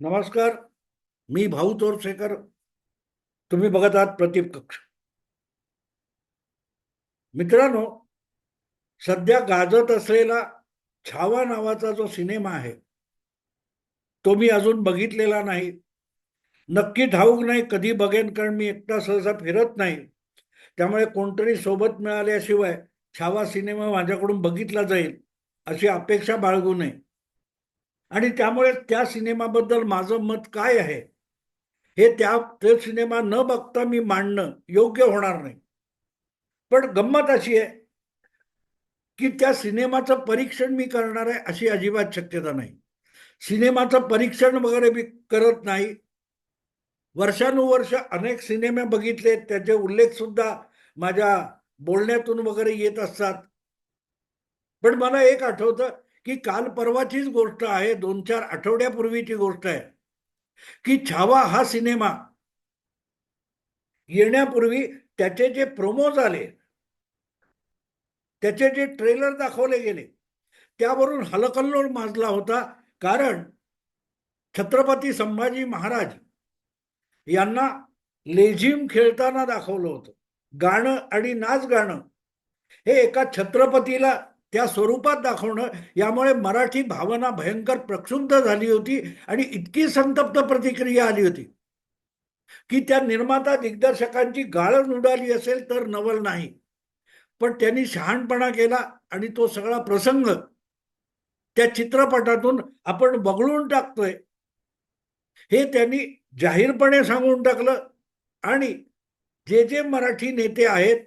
नमस्कार मी भाऊ तोरसेकर. तुम्ही बघत आहात प्रतीप कक्ष. मित्रांनो सध्या गाजत असलेला छावा नावाचा जो सिनेमा आहे तो मी अजून बघितलेला नाही. नक्की ठाऊक नाही कधी बघेन कारण मी एकटा सहसा फिरत नाही. त्यामुळे कोणतरी सोबत मिळाल्याशिवाय छावा सिनेमा माझ्याकडून बघितला जाईल अशी अपेक्षा बाळगू नये. आणि त्यामुळे त्या सिनेमाबद्दल माझं मत काय आहे? हे त्या ते सिनेमा न बघता मी मांडणं योग्य होणार नाही. पण गंमत अशी आहे की त्या सिनेमाचं परीक्षण मी करणार आहे अशी अजिबात शक्यता नाही. सिनेमाचं परीक्षण वगैरे मी करत नाही. वर्षानुवर्ष अनेक सिनेमे बघितले त्याचे उल्लेख सुद्धा माझ्या बोलण्यातून वगैरे येत असतात. पण मला एक आठवतं की काल परवाचीच गोष्ट आहे दोन चार आठवड्यापूर्वीची गोष्ट आहे की छावा हा सिनेमा येण्यापूर्वी त्याचे जे प्रोमोज आले त्याचे जे ट्रेलर दाखवले गेले त्यावरून हलकल्लोळ माजला होता कारण छत्रपती संभाजी महाराज यांना लेझिम खेळताना दाखवलं होतं. गाणं आणि नाच गाणं हे एका छत्रपतीला त्या स्वरूपात दाखवणं यामुळे मराठी भावना भयंकर प्रक्षुब्ध झाली होती आणि इतकी संतप्त प्रतिक्रिया आली होती. की त्या निर्माता दिग्दर्शकांची गाळण उडाली असेल तर नवल नाही. पण त्यांनी शहाणपणा केला आणि तो सगळा प्रसंग त्या चित्रपटातून आपण बघळून टाकतोय. हे त्यांनी जाहीरपणे सांगून टाकलं आणि जे जे मराठी नेते आहेत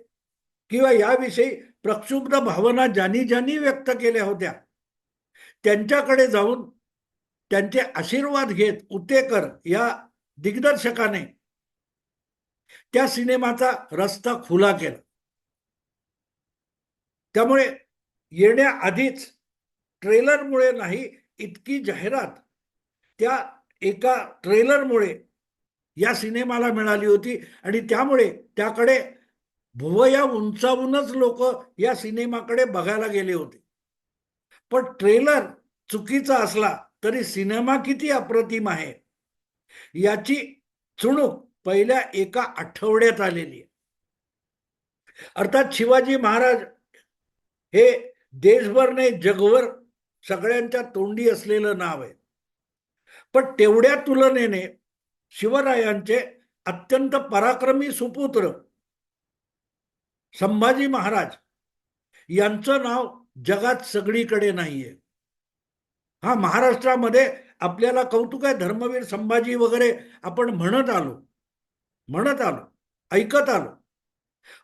किंवा याविषयी प्रक्षुब्ध भावना ज्यांनी ज्यांनी व्यक्त केल्या होत्या त्यांच्याकडे जाऊन त्यांचे आशीर्वाद घेत उतेकर या दिग्दर्शकाने त्या सिनेमाचा रस्ता खुला केला. त्यामुळे येण्याआधीच ट्रेलरमुळे नाही इतकी जाहिरात त्या एका ट्रेलरमुळे या सिनेमाला मिळाली होती आणि त्यामुळे त्याकडे भुवया उंचावूनच लोक या सिनेमाकडे बघायला गेले होते. पण ट्रेलर चुकीचा असला तरी सिनेमा किती अप्रतिम आहे? याची चुणूक पहिल्या एका आठवड्यात आलेली आहे. अर्थात शिवाजी महाराज हे देशभर नाही जगभर सगळ्यांच्या तोंडी असलेलं नाव आहे. पण तेवढ्या तुलनेने शिवरायांचे अत्यंत पराक्रमी सुपुत्र संभाजी महाराज यांचं नाव जगात सगळीकडे नाहीये. हा महाराष्ट्रामध्ये आपल्याला कौतुक आहे धर्मवीर संभाजी वगैरे आपण म्हणत आलो. म्हणत आलो ऐकत आलो.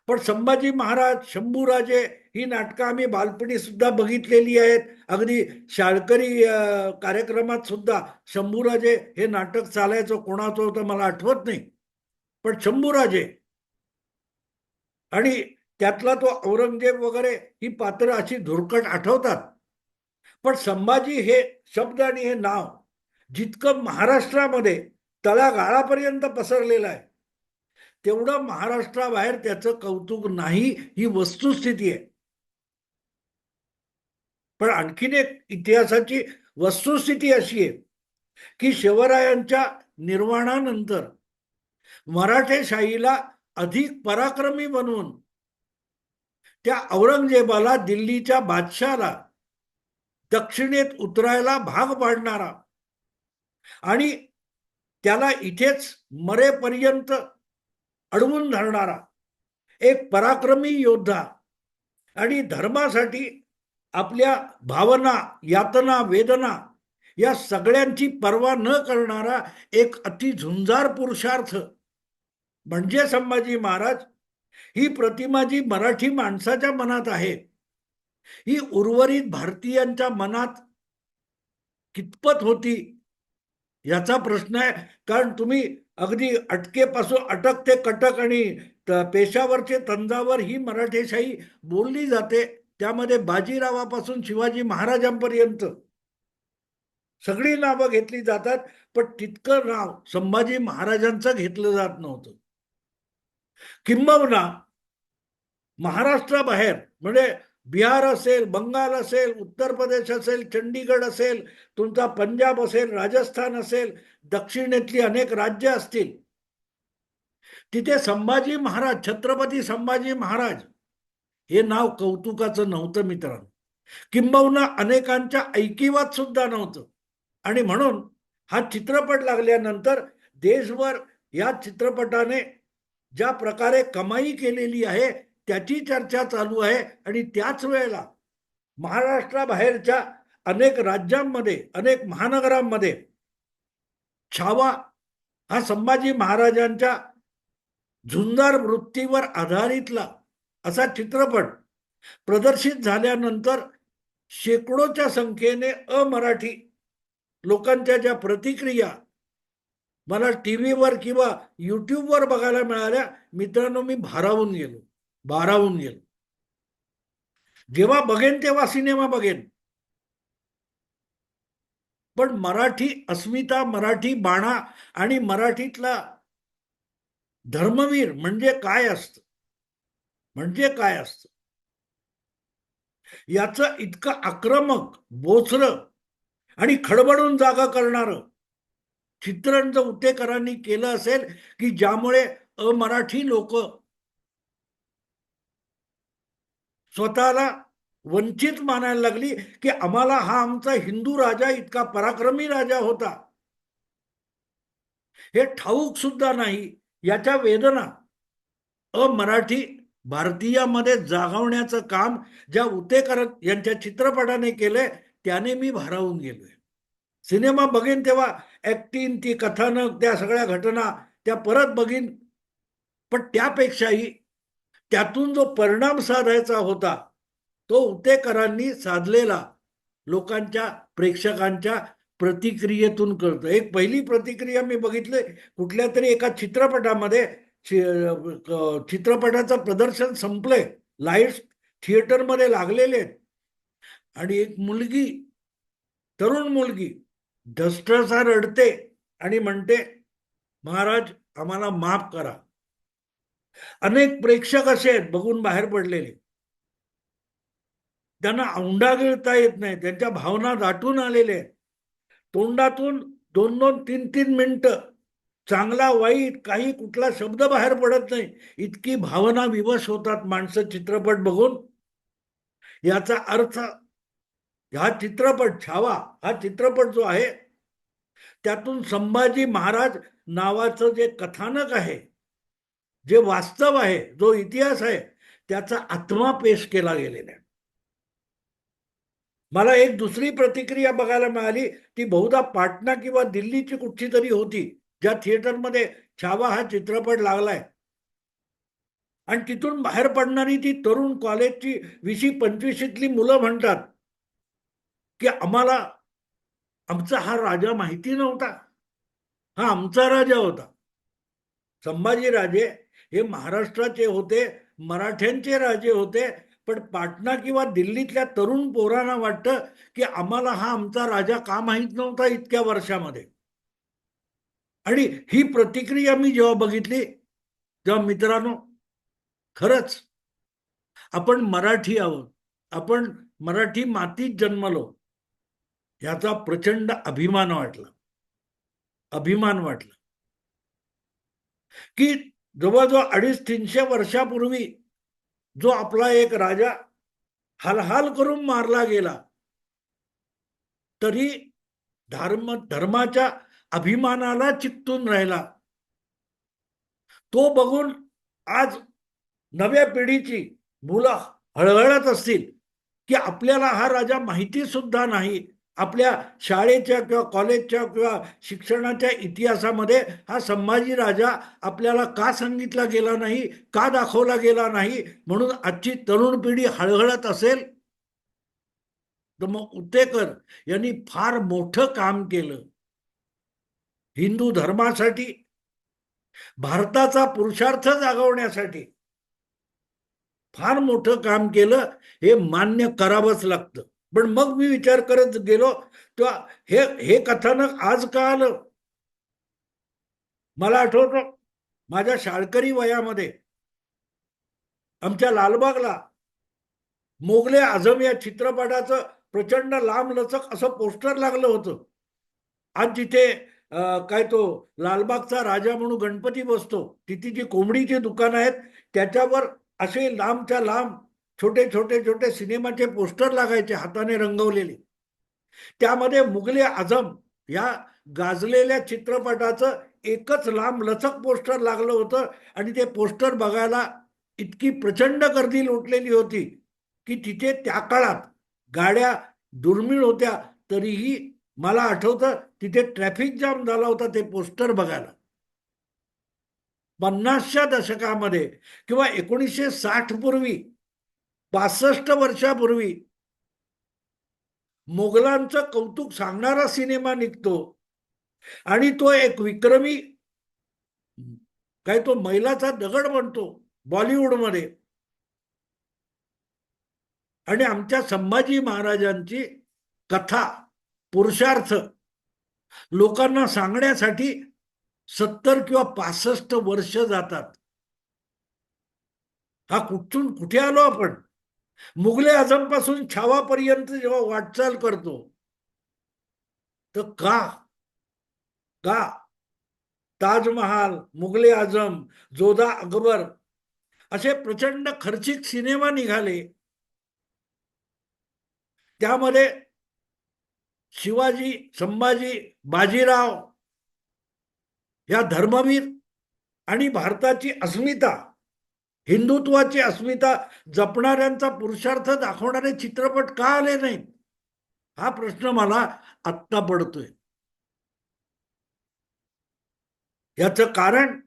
पण संभाजी महाराज शंभूराजे ही नाटकं आम्ही बालपणी सुद्धा बघितलेली आहेत. अगदी शाळकरी कार्यक्रमात सुद्धा शंभूराजे हे नाटक चालायचं कोणाचं होतं मला आठवत नाही. पण शंभूराजे आणि त्यातला तो औरंगजेब वगैरे ही पात्र अशी धुरकट आठवतात. पण संभाजी हे शब्द आणि हे नाव जितकं महाराष्ट्रामध्ये तळागाळापर्यंत पसरलेलं आहे तेवढं महाराष्ट्राबाहेर त्याचं कौतुक नाही ही वस्तुस्थिती आहे. पण आणखीन एक इतिहासाची वस्तुस्थिती अशी आहे की शिवरायांच्या निर्वाणानंतर मराठेशाहीला अधिक पराक्रमी बनवून त्या औरंगजेबाला दिल्लीच्या बादशाला दक्षिणेत उतरायला भाग पाडणारा. आणि त्याला इथेच मरेपर्यंत अडवून धरणारा एक पराक्रमी योद्धा आणि धर्मासाठी आपल्या भावना यातना वेदना या सगळ्यांची पर्वा न करणारा एक अति झुंजार पुरुषार्थ. म्हणजे संभाजी महाराज ही प्रतिमा जी मराठी माणसाच्या मनात आहे ही उर्वरित भारतीयांच्या मनात कितपत होती याचा प्रश्न आहे. कारण तुम्ही अगदी अटकेपासून अटक ते कटक आणि पेशावरचे तंजावर ही मराठेशाही बोलली जाते. त्यामध्ये बाजीरावापासून शिवाजी महाराजांपर्यंत सगळी नावं घेतली जातात पण तितकं नाव संभाजी महाराजांचं घेतलं जात नव्हतं. किंबहुना महाराष्ट्राबाहेर म्हणजे बिहार असेल बंगाल असेल उत्तर प्रदेश असेल चंडीगड असेल तुमचा पंजाब असेल राजस्थान असेल दक्षिणेतली अनेक राज्य असतील. तिथे संभाजी महाराज छत्रपती संभाजी महाराज हे नाव कौतुकाचं नव्हतं मित्रांनो. किंबहुना अनेकांच्या ऐकिवात सुद्धा नव्हतं. आणि म्हणून हा चित्रपट लागल्यानंतर देशभर या चित्रपटाने ज्या प्रकारे कमाई केलेली आहे त्याची चर्चा चालू आहे. आणि त्याच वेळेला महाराष्ट्राबाहेरच्या अनेक राज्यांमध्ये अनेक महानगरांमध्ये छावा हा संभाजी महाराजांच्या झुंजार वृत्तीवर आधारितला असा चित्रपट प्रदर्शित झाल्यानंतर शेकडोच्या संख्येने अमराठी लोकांच्या ज्या प्रतिक्रिया मला टी व्हीवर किंवा युट्यूबवर बघायला मिळाल्या मित्रांनो मी भारावून गेलो भारावून गेलो. जेव्हा बघेन तेव्हा सिनेमा बघेन. पण मराठी अस्मिता मराठी बाणा आणि मराठीतला धर्मवीर म्हणजे काय असतं? म्हणजे काय असतं? याचं इतकं आक्रमक बोचर आणि खडबडून जागा करणारं चित्रण जर उतेकरांनी केलं असेल की ज्यामुळे अमराठी लोक स्वतःला वंचित मानायला लागली की आम्हाला हा आमचा हिंदू राजा इतका पराक्रमी राजा होता. हे ठाऊक सुद्धा नाही. याच्या वेदना. अमराठी भारतीयामध्ये जागवण्याचं काम ज्या उतेकर यांच्या चित्रपटाने केलंय त्याने मी भारावून गेलोय. सिनेमा बघेन तेव्हा ऍक्टिंग ती कथानक त्या सगळ्या घटना त्या परत बघीन. पण त्यापेक्षाही त्यातून जो परिणाम साधायचा होता तो उतेकरांनी साधलेला लोकांच्या प्रेक्षकांच्या प्रतिक्रियेतून कळतं. एक पहिली प्रतिक्रिया मी बघितले कुठल्या तरी एका चित्रपटामध्ये चित्रपटाचं प्रदर्शन संपलंय. लाईट्स थिएटरमध्ये लागलेले आहेत. आणि एक मुलगी तरुण मुलगी ढसढसा रडते आणि म्हणते महाराज आम्हाला माफ करा. अनेक प्रेक्षक असे आहेत बघून बाहेर पडलेले. त्यांना औंढा गिळता येत नाही त्यांच्या भावना दाटून आलेल्या आहेत. तोंडातून दोन दोन तीन तीन मिनिटं चांगला वाईट काही कुठला शब्द बाहेर पडत नाही. इतकी भावना विवश होतात माणसं चित्रपट बघून. याचा अर्थ हा चित्रपट छावा हा चित्रपट जो आहे त्यातून संभाजी महाराज नावाचं जे कथानक आहे जे वास्तव आहे जो इतिहास आहे त्याचा आत्मा पेश केला गेलेला आहे. मला एक दुसरी प्रतिक्रिया बघायला मिळाली ती बहुधा पाटणा किंवा दिल्लीची कुठची तरी होती ज्या थिएटरमध्ये छावा हा चित्रपट लागलाय. आणि तिथून बाहेर पडणारी ती तरुण कॉलेजची विशी पंचवीशीतली मुलं म्हणतात की आम्हाला आमचा हा राजा माहिती नव्हता. हा आमचा राजा होता. संभाजी राजे हे महाराष्ट्राचे होते मराठ्यांचे राजे होते पण पाटणा किंवा दिल्लीतल्या तरुण पोरांना वाटतं की आम्हाला हा आमचा राजा का माहीत नव्हता इतक्या वर्षामध्ये? आणि ही प्रतिक्रिया मी जेव्हा बघितली तेव्हा मित्रांनो खरंच आपण मराठी आहोत. आपण मराठी मातीत जन्मलो. याचा प्रचंड अभिमान वाटला. अभिमान वाटला. की जवळजवळ अडीच तीनशे वर्षापूर्वी जो आपला एक राजा हलहाल करून मारला गेला तरी धर्म धर्माच्या अभिमानाला चिकटून राहिला. तो बघून आज नव्या पिढीची मुलं हळहळत असतील की आपल्याला हा राजा माहिती सुद्धा नाही. आपल्या शाळेच्या किंवा कॉलेजच्या किंवा शिक्षणाच्या इतिहासामध्ये हा संभाजी राजा आपल्याला का सांगितला गेला नाही का दाखवला गेला नाही म्हणून आजची तरुण पिढी हळहळत असेल? तर मग उतेकर यांनी फार मोठं काम केलं. हिंदू धर्मासाठी भारताचा पुरुषार्थ जागवण्यासाठी फार मोठं काम केलं हे मान्य करावंच लागतं. पण मग मी विचार करत गेलो तेव्हा हे हे कथानक आज का आलं? मला आठवतं माझ्या शाळकरी वयामध्ये आमच्या लालबागला मोगले आझम या चित्रपटाचं प्रचंड लांब लचक असं पोस्टर लागलं होतं. आज जिथे काय तो लालबागचा राजा म्हणून गणपती बसतो. तिथे जी कोंबडीची दुकानं आहेत त्याच्यावर असे लांबच्या लांब छोटे छोटे छोटे सिनेमाचे पोस्टर लागायचे हाताने रंगवलेले. त्यामध्ये मुघले आझम या गाजलेल्या चित्रपटाचं एकच लांब लचक पोस्टर लागलं होतं आणि ते पोस्टर बघायला इतकी प्रचंड गर्दी लोटलेली होती की तिथे त्या काळात गाड्या दुर्मिळ होत्या तरीही मला आठवतं तिथे ट्रॅफिक जाम झाला होता ते पोस्टर बघायला. पन्नासच्या दशकामध्ये किंवा एकोणीसशे साठ पूर्वी पासष्ट वर्षापूर्वी मोगलांचं कौतुक सांगणारा सिनेमा निघतो. आणि तो एक विक्रमी काय तो मैलाचा दगड बनतो बॉलिवूडमध्ये. आणि आमच्या संभाजी महाराजांची कथा पुरुषार्थ लोकांना सांगण्यासाठी सत्तर किंवा पासष्ट वर्ष जातात. हा कुठून कुठे आलो आपण? मुघले आझमपासून छावापर्यंत जेव्हा वाटचाल करतो तर का? का? ताजमहाल मुघले आझम जोधा अकबर असे प्रचंड खर्चिक सिनेमा निघाले. त्यामध्ये शिवाजी संभाजी बाजीराव या धर्मवीर आणि भारताची अस्मिता हिंदुत्वाची अस्मिता जपणाऱ्यांचा पुरुषार्थ दाखवणारे चित्रपट का आले नाहीत? हा प्रश्न मला आत्ता पडतोय. याचं कारण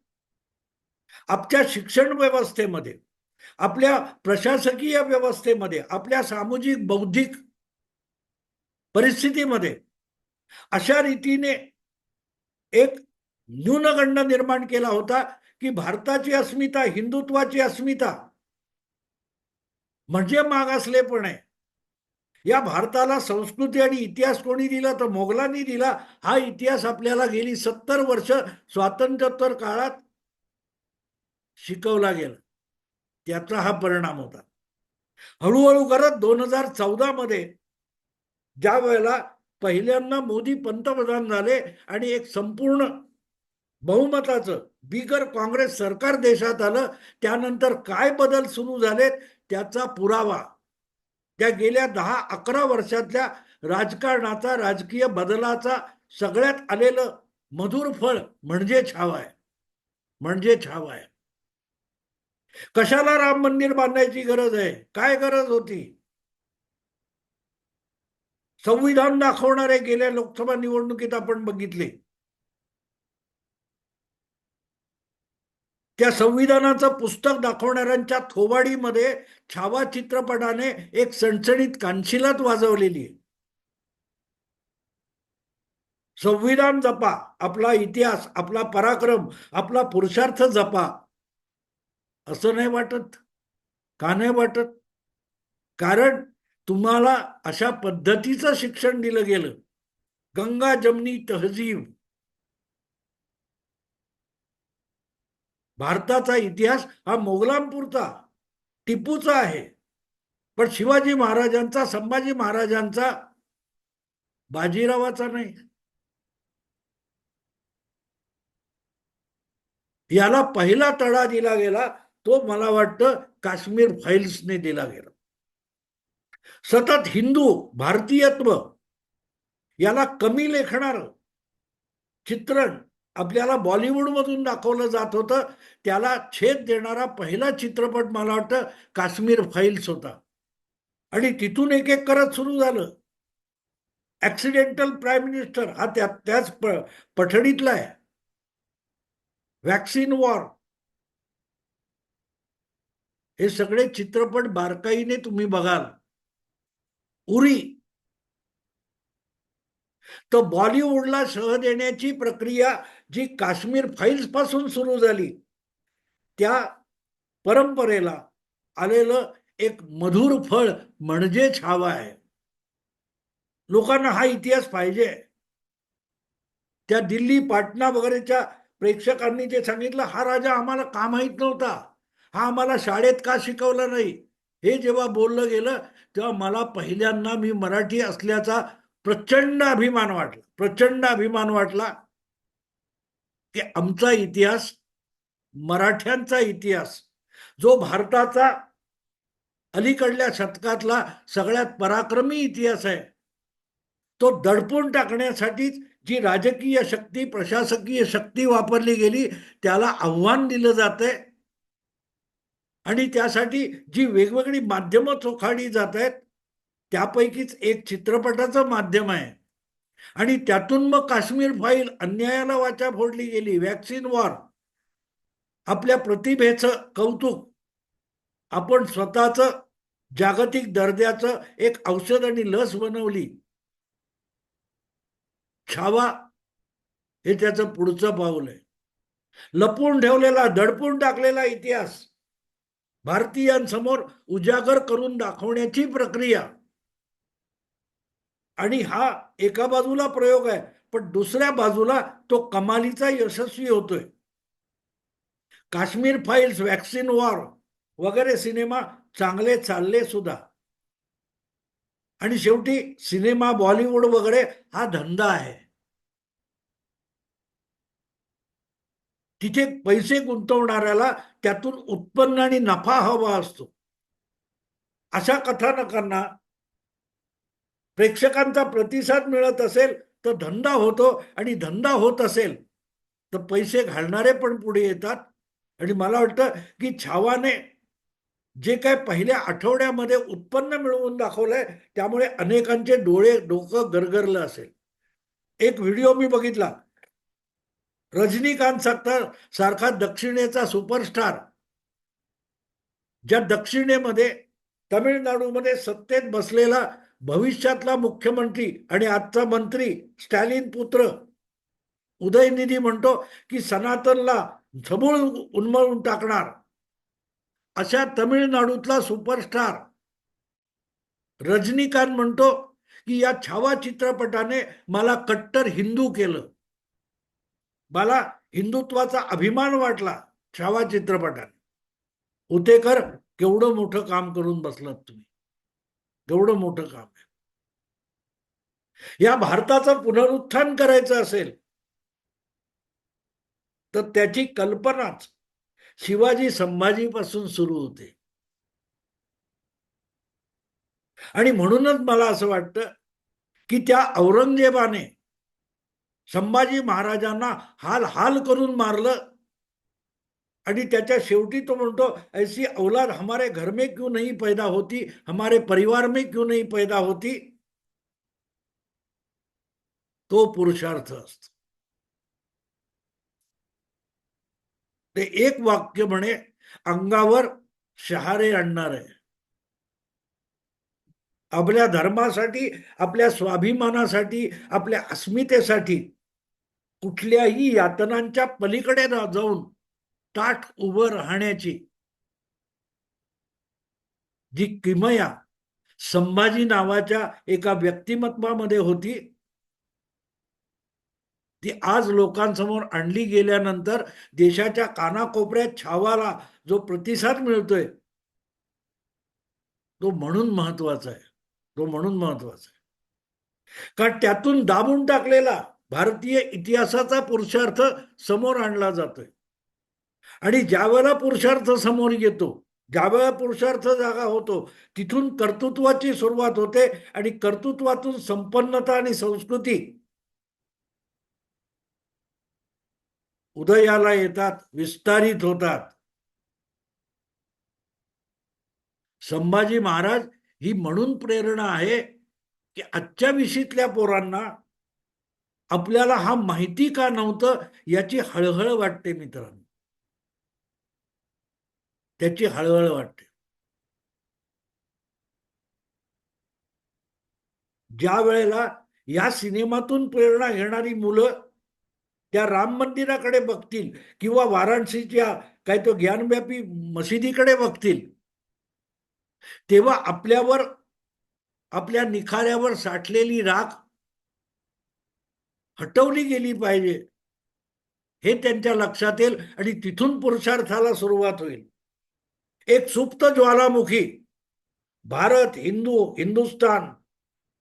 आपल्या शिक्षण व्यवस्थेमध्ये आपल्या प्रशासकीय व्यवस्थेमध्ये आपल्या सामाजिक बौद्धिक परिस्थितीमध्ये अशा रीतीने एक न्यूनगंड निर्माण केला होता. की भारताची अस्मिता हिंदुत्वाची अस्मिता म्हणजे मागासलेपण आहे. या भारताला संस्कृती आणि इतिहास कोणी दिला तर मोगलांनी दिला हा इतिहास आपल्याला गेली सत्तर वर्ष स्वातंत्र्योत्तर काळात शिकवला गेला. त्याचा हा परिणाम होता. हळूहळू करत दोन हजार चौदा मध्ये ज्या वेळेला पहिल्यांदा मोदी पंतप्रधान झाले आणि एक संपूर्ण बहुमताचं. बिगर काँग्रेस सरकार देशात आलं त्यानंतर काय बदल सुरू झालेत त्याचा पुरावा. त्या गेल्या दहा अकरा वर्षातल्या राजकारणाचा राजकीय बदलाचा सगळ्यात आलेलं मधुर फळ म्हणजे छावा आहे. म्हणजे छावा आहे. कशाला राम मंदिर बांधायची गरज आहे? काय गरज होती? संविधान दाखवणारे गेल्या लोकसभा निवडणुकीत आपण बघितले. त्या संविधानाचं पुस्तक दाखवणाऱ्यांच्या थोबाडीमध्ये छावा चित्रपटाने एक सणसणीत कानशिलात वाजवलेली आहे. संविधान जपा आपला इतिहास आपला पराक्रम आपला पुरुषार्थ जपा. असं नाही वाटत? का नाही वाटत? कारण तुम्हाला अशा पद्धतीचं शिक्षण दिलं गेलं. गंगा जमनी तहजीब. भारताचा इतिहास हा मोगलांपूरचा टिपूचा आहे. पण शिवाजी महाराजांचा संभाजी महाराजांचा बाजीरावाचा नाही. याला पहिला तडा दिला गेला तो मला वाटतं काश्मीर फाईल्सने दिला गेला. सतत हिंदू भारतीयत्व याला कमी लेखणार चित्रण आपल्याला बॉलिवूडमधून दाखवलं जात होतं. त्याला छेद देणारा पहिला चित्रपट मला वाटतं काश्मीर फाईल्स होता. आणि तिथून एक एक करत सुरू झालं. ॲक्सिडेंटल प्राईम मिनिस्टर हा त्या त्याच प पठडीतला आहे. व्हॅक्सिन वॉर हे सगळे चित्रपट बारकाईने तुम्ही बघाल. उरी. तर बॉलिवूडला सह देण्याची प्रक्रिया जी काश्मीर फाईल्सपासून सुरू झाली त्या परंपरेला आलेलं एक मधुर फळ म्हणजेच हवा आहे. लोकांना हा इतिहास पाहिजे. त्या दिल्ली पाटणा वगैरेच्या प्रेक्षकांनी जे सांगितलं हा राजा आम्हाला का माहीत नव्हता? हा आम्हाला शाळेत का शिकवला नाही? हे जेव्हा बोललं गेलं तेव्हा मला पहिल्यांदा मी मराठी असल्याचा प्रचंड अभिमान वाटला. प्रचंड अभिमान वाटला की आमचा इतिहास मराठ्यांचा इतिहास जो भारताचा अलीकडल्या शतकातला सगळ्यात पराक्रमी इतिहास आहे तो दडपून टाकण्यासाठीच जी राजकीय शक्ती प्रशासकीय शक्ती वापरली गेली त्याला आव्हान दिलं जातंय. आणि त्यासाठी जी वेगवेगळी माध्यमं चोखाडी जात आहेत त्यापैकीच एक चित्रपटाचं माध्यम आहे. आणि त्यातून मग काश्मीर फाईल अन्यायाला वाचा फोडली गेली. वॅक्सिन वॉर आपल्या प्रतिभेचं कौतुक. आपण स्वतःच जागतिक दर्जाचं एक औषध आणि लस बनवली. छावा. हे त्याचं पुढचं पाऊल आहे. लपून ठेवलेला दडपून टाकलेला इतिहास. भारतीयांसमोर उजागर करून दाखवण्याची प्रक्रिया. आणि हा एका बाजूला प्रयोग आहे पण दुसऱ्या बाजूला तो कमालीचा यशस्वी होतोय. काश्मीर फाईल्स वॅक्सिन वॉर वगैरे सिनेमा चांगले चालले सुद्धा. आणि शेवटी सिनेमा बॉलिवूड वगैरे हा धंदा आहे. तिथे पैसे गुंतवणाऱ्याला त्यातून उत्पन्न आणि नफा हवा असतो. अशा कथानकांना प्रेक्षकांचा प्रतिसाद मिळत असेल तर धंदा होतो आणि धंदा होत असेल तर पैसे घालणारे पण पुढे येतात. आणि मला वाटतं की छावाने जे काय पहिल्या आठवड्यामध्ये उत्पन्न मिळवून दाखवलंय त्यामुळे अनेकांचे डोळे डोकं गरगरलं असेल. एक व्हिडिओ मी बघितला. रजनीकांत सारखा सारखा दक्षिणेचा सुपरस्टार ज्या दक्षिणेमध्ये तमिळनाडूमध्ये सत्तेत बसलेला भविष्यातला मुख्यमंत्री आणि आजचा मंत्री स्टॅलिन पुत्र उदयनिधी म्हणतो की सनातनला झबूळ उन्मळून टाकणार. अशा तमिळनाडूतला सुपरस्टार रजनीकांत म्हणतो की या छावा चित्रपटाने मला कट्टर हिंदू केलं. मला हिंदुत्वाचा अभिमान वाटला छावा चित्रपटाने. उतेकर केवढं मोठं काम करून बसलात तुम्ही. एवढं मोठं काम आहे. या भारताचं पुनरुत्थान करायचं असेल तर त्याची कल्पनाच शिवाजी संभाजीपासून सुरू होते. आणि म्हणूनच मला असं वाटतं की त्या औरंगजेबाने संभाजी महाराजांना हाल हाल करून मारलं. आणि त्याच्या शेवटी तो म्हणतो ऐसी औलाद हमारे घर में क्यों नहीं पैदा होती? हमारे परिवार में क्यों नहीं पैदा होती? तो पुरुषार्थ असतो. ते एक वाक्य म्हणे अंगावर शहारे आणणार आहे आपल्या धर्मासाठी आपल्या स्वाभिमानासाठी आपल्या अस्मितेसाठी कुठल्याही यातनांच्या पलीकडे ना जाऊन ताठ उभं राहण्याची जी किमया संभाजी नावाच्या एका व्यक्तिमत्वामध्ये होती ती आज लोकांसमोर आणली गेल्यानंतर देशाच्या कानाकोपऱ्यात छावाला जो प्रतिसाद मिळतोय तो म्हणून महत्त्वाचा आहे. तो म्हणून महत्त्वाचा आहे. कारण त्यातून दाबून टाकलेला भारतीय इतिहासाचा पुरुषार्थ समोर आणला जातोय. आणि ज्या वेळेला पुरुषार्थ समोर येतो ज्या वेळेला पुरुषार्थ जागा होतो तिथून कर्तृत्वाची सुरुवात होते आणि कर्तृत्वातून संपन्नता आणि संस्कृती उदयाला येतात विस्तारित होतात. संभाजी महाराज ही म्हणून प्रेरणा आहे की आजच्या विशीतल्या पोरांना आपल्याला हा माहिती का नव्हतं याची हळहळ वाटते मित्रांनो. त्याची हळहळ वाटते ज्या वेळेला या सिनेमातून प्रेरणा घेणारी मुलं त्या राम मंदिराकडे बघतील किंवा वाराणसीच्या काय तो ज्ञानव्यापी मशिदीकडे बघतील तेव्हा आपल्यावर आपल्या निखाऱ्यावर साठलेली राख हटवली गेली पाहिजे. हे त्यांच्या लक्षात येईल आणि तिथून पुरुषार्थाला सुरुवात होईल. एक सुप्त ज्वालामुखी भारत हिंदू हिंदुस्तान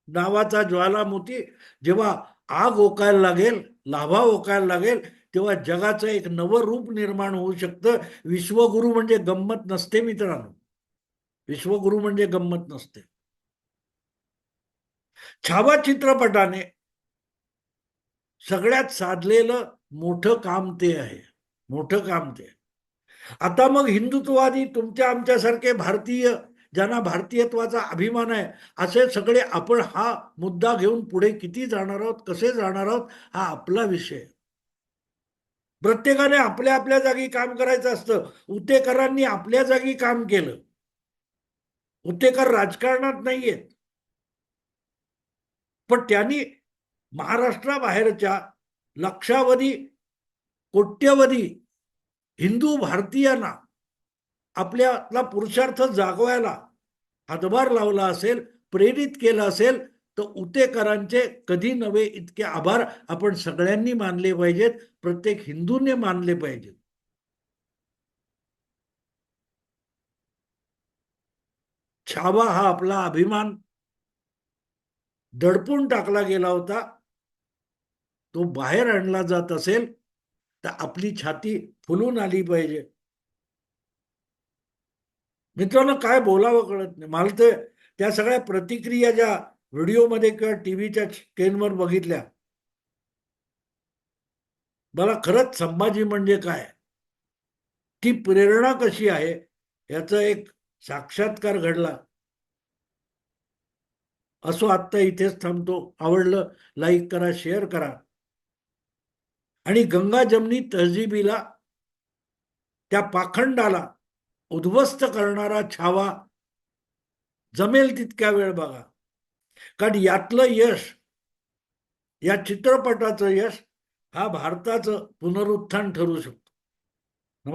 नावाचा ज्वालामुखी जेव्हा आग ओकायला लागेल लाभा ओकायला लागेल तेव्हा जगाचं एक नवं रूप निर्माण होऊ शकतं. विश्वगुरु म्हणजे गंमत नसते मित्रांनो. विश्वगुरु म्हणजे गंमत नसते. छावा चित्रपटाने सगळ्यात साधलेलं मोठं काम ते आहे. मोठं काम ते आता मग हिंदुत्ववादी तुमच्या आमच्यासारखे भारतीय ज्यांना भारतीयत्वाचा अभिमान आहे असे सगळे आपण हा मुद्दा घेऊन पुढे किती जाणार आहोत कसे जाणार आहोत हा आपला विषय. प्रत्येकाने आपल्या आपल्या जागी काम करायचं असतं. उतेकरांनी आपल्या जागी काम केलं. उतेकर राजकारणात नाहीयेत. पण त्यांनी महाराष्ट्राबाहेरच्या लक्षावधी कोट्यवधी हिंदू भारतीयांना आपल्याला पुरुषार्थ जागवायला हातभार लावला असेल प्रेरित केलं असेल तर उतेकरांचे कधी नव्हे इतके आभार आपण सगळ्यांनी मानले पाहिजेत प्रत्येक हिंदूने मानले पाहिजेत. छावा हा आपला अभिमान दडपून टाकला गेला होता. तो बाहेर आणला जात असेल तर आपली छाती फुलून आली पाहिजे. मित्रांनो काय बोलावं कळत नाही. मला तर त्या सगळ्या प्रतिक्रिया ज्या व्हिडिओमध्ये किंवा टीव्हीच्या स्क्रीनवर बघितल्या. मला खरंच संभाजी म्हणजे काय? ती प्रेरणा कशी आहे? याचा एक साक्षात्कार घडला. असो आत्ता इथेच थांबतो. आवडलं लाईक करा शेअर करा. आणि गंगा जमनी तहजीबीला त्या पाखंडाला उद्ध्वस्त करणारा छावा जमेल तितक्या वेळ बघा. कारण यातलं यश या चित्रपटाचं यश हा भारताचं पुनरुत्थान ठरू शकतो.